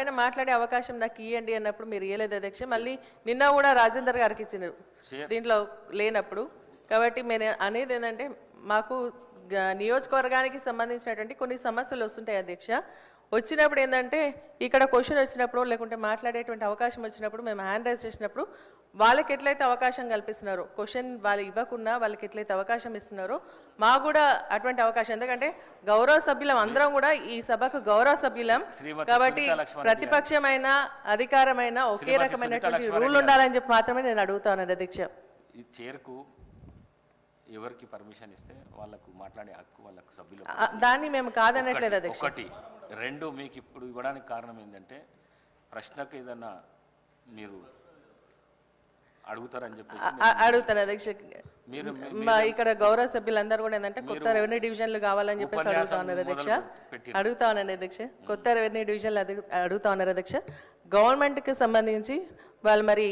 దానిపైన మాట్లాడే అవకాశం నాకు ఇవ్వండి అన్నప్పుడు మీరు ఇవ్వలేదు అధ్యక్ష. మళ్ళీ నిన్న కూడా రాజేందర్ గారికి ఇచ్చినారు దీంట్లో లేనప్పుడు. కాబట్టి నేను అనేది ఏంటంటే మాకు నియోజకవర్గానికి సంబంధించినటువంటి కొన్ని సమస్యలు వస్తుంటాయి అధ్యక్ష. వచ్చినప్పుడు ఏంటంటే ఇక్కడ క్వశ్చన్ వచ్చినప్పుడు లేకుంటే మాట్లాడేటువంటి అవకాశం వచ్చినప్పుడు మేము హ్యాండ్ రైజ్ చేసినప్పుడు వాళ్ళకి ఎట్లయితే అవకాశం కల్పిస్తున్నారో క్వశ్చన్ వాళ్ళు ఇవ్వకుండా వాళ్ళకి ఎట్లయితే అవకాశం ఇస్తున్నారో మాకు కూడా అటువంటి అవకాశం. ఎందుకంటే గౌరవ సభ్యులం అందరం కూడా ఈ సభకు గౌరవ సభ్యులం. కాబట్టి ప్రతిపక్షమైన అధికారమైన ఒకే రకమైనటువంటి రూల్ ఉండాలని చెప్పి మాత్రమే నేను అడుగుతాను అధ్యక్ష. చైర్కు ఎవరికి పర్మిషన్ ఇస్తే వాళ్ళకు మాట్లాడే హక్కు వాళ్ళకు సభ్యులు దాన్ని మేము కాదనట్లేదు అధ్యక్ష. ఒకటి రెండు మీకు ఇప్పుడు ఇవ్వడానికి కారణం ఏంటంటే ప్రశ్నకు ఏదన్నా మీరు అడుగుతారని ఆ- అడుగుతాను అధ్యక్ష. మీరు మా ఇక్కడ గౌరవ సభ్యులందరూ కూడా ఏంటంటే కొత్త రెవెన్యూ డివిజన్లు కావాలని చెప్పేసి అడుగుతా ఉన్నారు అధ్యక్ష. అడుగుతా ఉన్నాను అధ్యక్ష. కొత్త రెవెన్యూ డివిజన్లు అడుగు- అడుగుతా ఉన్నారు అధ్యక్ష. గవర్నమెంట్కి సంబంధించి వాళ్ళు మరి